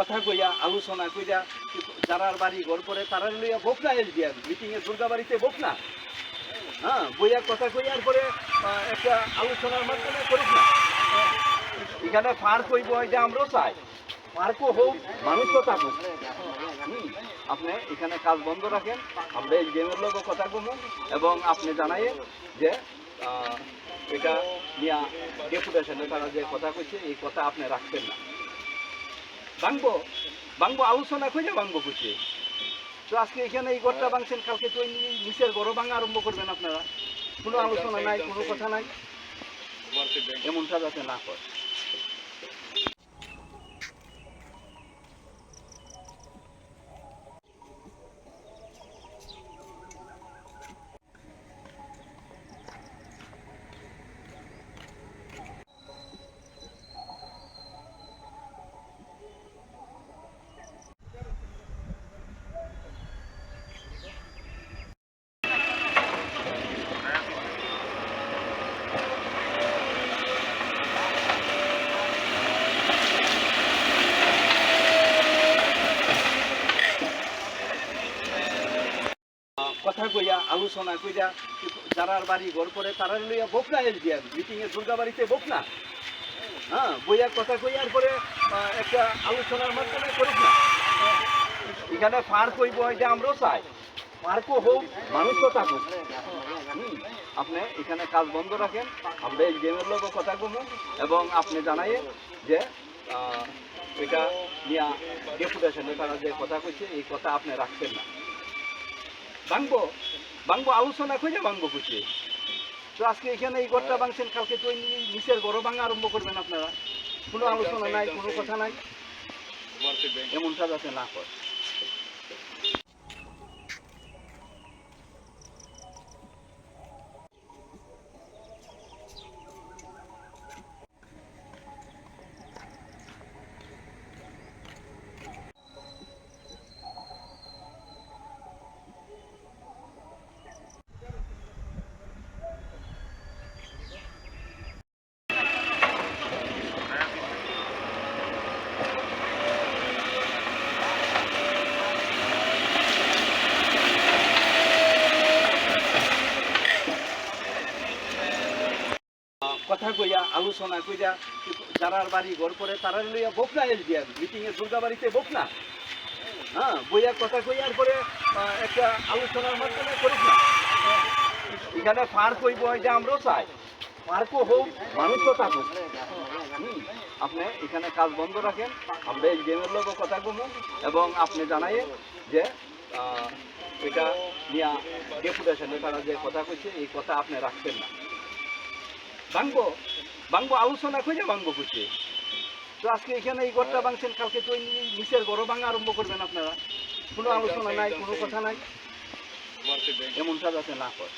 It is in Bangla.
কথা কইয়া, আলোচনা কইয়া যারার বাড়ি ঘর করে তারা লইয়া বোক না এল দিয়া। মিটিং এ দুর্গা বাড়িতে বোক না। হ্যাঁ বইয়া কথা কইয়ার পরে একটা আলোচনার মাধ্যমে করিস না। এখানে পার্ক হইব এটা আমরাও চাই। পার্কও হোক, মানুষও থাকুক। আপনি এখানে কাজ বন্ধ রাখেন, আমরা এই গেমের লোক কথা কমু এবং আপনি জানাইয়েন যে এটা নিয়া ডেপুটেশনে তারা যে কথা কইছে, এই কথা আপনি রাখবেন না। ভাঙবো? ভাঙবো আলোচনা করে ভাঙবো খুশি তো আজকে এখানে এই ঘরটা ভাঙছেন, কালকে তো নিচের ঘরও ভাঙা আরম্ভ করবেন আপনারা। কোনো আলোচনা নাই, কোনো কথা নাই। এমনটা যাতে না হয়। কথা কইয়া, আলোচনা কইয়া যারার বাড়ি ঘর করে তারা লইয়া বোক না এল দিয়া। মিটিং এ দুর্গা বাড়িতে বোক না হ্যাঁ বইয়া কথা কইয়ার পরে একটা আলোচনার মাধ্যমে করিস না। এখানে পার্ক হইব এটা আমরাও চাই। পার্কও হোক, মানুষও থাকুক। আপনি এখানে কাজ বন্ধ রাখেন, আমরা এই গেমের লোক কথা কমু এবং আপনি জানাইয়েন যে এটা নিয়া ডেপুটেশনে তারা যে কথা কইছে, এই কথা আপনি রাখছেন না। ভাঙবো? ভাঙবো আলোচনা করে ভাঙবো খুশি তো আজকে এখানে এই ঘরটা ভাঙছেন কালকে তো নিচের ঘরও ভাঙা আরম্ভ করবেন আপনারা। কোনো আলোচনা নাই কোনো কথা নাই। এমনটা যাতে না হয়। কথা কইয়া, আলোচনা কইয়া যারার বাড়ি ঘর করে তারা লইয়া বোক না এল দিয়া এ দুর্গা বাড়িতে বোক না। হ্যাঁ বইয়া কথা কইয়ার পরে একটা আলোচনার মাধ্যমে করিস না। এখানে পার্ক হইব এটা আমরাও চাই। পার্কও হোক, মানুষও থাকুক। আপনি এখানে কাজ বন্ধ রাখেন। আমরা এই গেমের লোক কথা কমু এবং আপনি জানাইয়েন যে এটা নিয়া ডেপুটেশনে তারা যে কথা কইছে, এই কথা আপনি রাখবেন না। ভাঙবো? ভাঙবো আলোচনা করে ভাঙবো খুশি তো আজকে এখানে এই ঘরটা ভাঙছেন কালকে তো নিচের ঘরও ভাঙা আরম্ভ করবেন আপনারা। কোনো আলোচনা নাই কোনো কথা নাই। এমনটা যাতে না হয়।